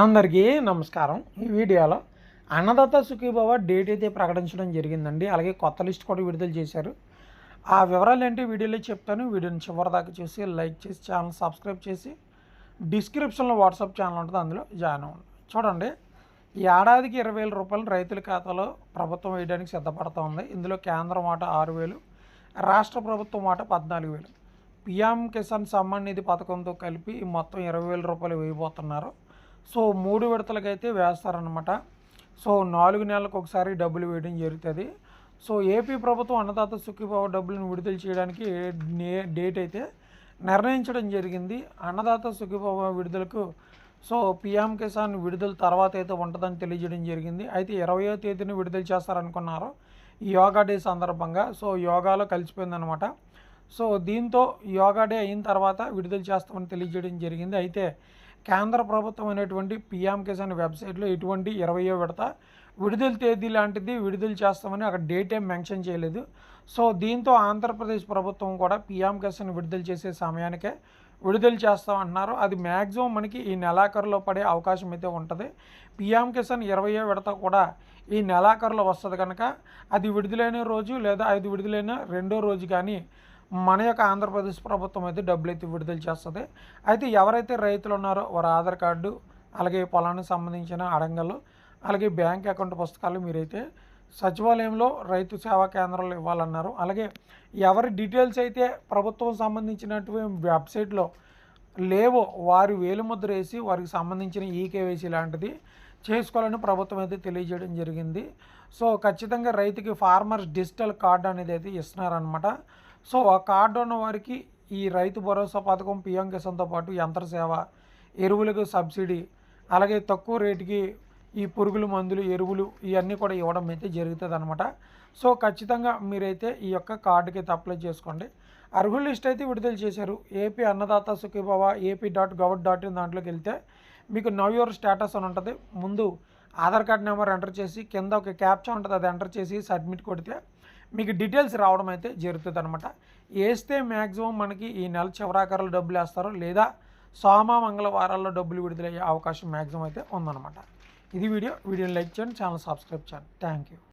అందరికీ నమస్కారం. ఈ వీడియోలో అన్నదాత సుఖీభవ డేట్ అయితే ప్రకటించడం జరిగిందండి. అలాగే కొత్త లిస్ట్ కూడా విడుదల చేశారు. ఆ వివరాలు ఏంటి వీడియోలో చెప్తాను. వీడియోని చివరి దాకా చూసి లైక్ చేసి ఛానల్ సబ్స్క్రైబ్ చేసి డిస్క్రిప్షన్లో వాట్సాప్ ఛానల్ ఉంటుంది అందులో జాయిన్ అవ్వండి. చూడండి ఏడాదికి ఇరవై వేల రూపాయలు రైతుల ఖాతాలో ప్రభుత్వం వేయడానికి సిద్ధపడుతోంది ఇందులో కేంద్రం మాట ఆరు వేలు రాష్ట్ర ప్రభుత్వం మాట పద్నాలుగు వేలు. పిఎం కిసాన్ సమ్మాన్ నిధి పథకంతో కలిపి ఈ మొత్తం ఇరవై వేల రూపాయలు వేయబోతున్నారు. సో మూడు విడతలకైతే వేస్తారనమాట సో నాలుగు నెలలకు ఒకసారి డబ్బులు వేయడం జరుగుతుంది. సో ఏపీ ప్రభుత్వం అన్నదాత సుఖీభావ డబ్బులను విడుదల చేయడానికి డేట్ అయితే నిర్ణయించడం జరిగింది. అన్నదాత సుఖీభావ విడుదలకు సో పిఎం కిసాన్ విడుదల తర్వాత అయితే ఉంటుందని తెలియజేయడం జరిగింది. అయితే ఇరవయో తేదీని విడుదల చేస్తారనుకున్నారు ఈ యోగా డే సందర్భంగా. సో యోగాలో కలిసిపోయిందనమాట సో దీంతో యోగా డే అయిన తర్వాత విడుదల చేస్తామని తెలియజేయడం జరిగింది. అయితే కేంద్ర ప్రభుత్వం అనేటువంటి పిఎం కిసాన్ వెబ్సైట్లో ఎటువంటి ఇరవయో విడత విడుదల తేదీ లాంటిది విడుదల చేస్తామని అక్కడ డేట్ ఏం మెన్షన్ చేయలేదు. సో దీంతో ఆంధ్రప్రదేశ్ ప్రభుత్వం కూడా పిఎం కిసాన్ విడుదల చేసే సమయానికే విడుదల చేస్తామంటున్నారు. అది మ్యాక్సిమం మనకి ఈ నెలాఖరులో పడే అవకాశం అయితే ఉంటుంది. పిఎం కిసాన్ ఇరవయో విడత కూడా ఈ నెలాఖరులో వస్తుంది కనుక అది విడుదలైన రోజు లేదా అది విడుదలైన రెండో రోజు కానీ మన యొక్క ఆంధ్రప్రదేశ్ ప్రభుత్వం అయితే డబ్బులు అయితే విడుదల చేస్తుంది. అయితే ఎవరైతే రైతులు ఉన్నారో వారి ఆధార్ కార్డు అలాగే పొలానికి సంబంధించిన అడంగలు అలాగే బ్యాంక్ అకౌంట్ పుస్తకాలు మీరైతే సచివాలయంలో రైతు సేవా కేంద్రాలు ఇవ్వాలన్నారు. అలాగే ఎవరి డీటెయిల్స్ అయితే ప్రభుత్వం సంబంధించినటువంటి వెబ్సైట్లో లేవో వారి వేలుముద్ర వేసి వారికి సంబంధించిన ఈకేవైసీ లాంటిది చేసుకోవాలని ప్రభుత్వం అయితే తెలియజేయడం జరిగింది. సో ఖచ్చితంగా రైతుకి ఫార్మర్స్ డిజిటల్ కార్డు అనేది అయితే ఇస్తున్నారనమాట సో ఆ కార్డు ఉన్న వారికి ఈ రైతు భరోసా పథకం పిఎం కిసాన్తో పాటు యంత్ర సేవ ఎరువులకు సబ్సిడీ అలాగే తక్కువ రేటుకి ఈ పురుగుల మందులు ఎరువులు ఇవన్నీ కూడా ఇవ్వడం అయితే జరుగుతుంది అనమాట సో ఖచ్చితంగా మీరైతే ఈ యొక్క కార్డుకి అయితే అప్లై చేసుకోండి. అర్హుల లిస్ట్ అయితే విడుదల చేశారు. AP Annadata Sukhibhava AP dot gov dot in దాంట్లోకి వెళ్తే మీకు నవ్ యువర్ స్టేటస్ అని ఉంటుంది. ముందు ఆధార్ కార్డ్ నెంబర్ ఎంటర్ చేసి కింద ఒక క్యాప్చా ఉంటుంది. అది ఎంటర్ చేసి సబ్మిట్ కొడితే మీకు డీటెయిల్స్ రావడం అయితే జరుగుతుంది అనమాట వేస్తే మ్యాక్సిమం మనకి ఈ నెల చివరాకరలో డబ్బులు వేస్తారు లేదా సోమ మంగళవారాల్లో డబ్బులు విడుదలయ్యే అవకాశం మ్యాక్సిమం అయితే ఉందన్నమాట. ఇది వీడియో. వీడియోని లైక్ చేయండి ఛానల్ సబ్స్క్రైబ్ చేయండి. Thank you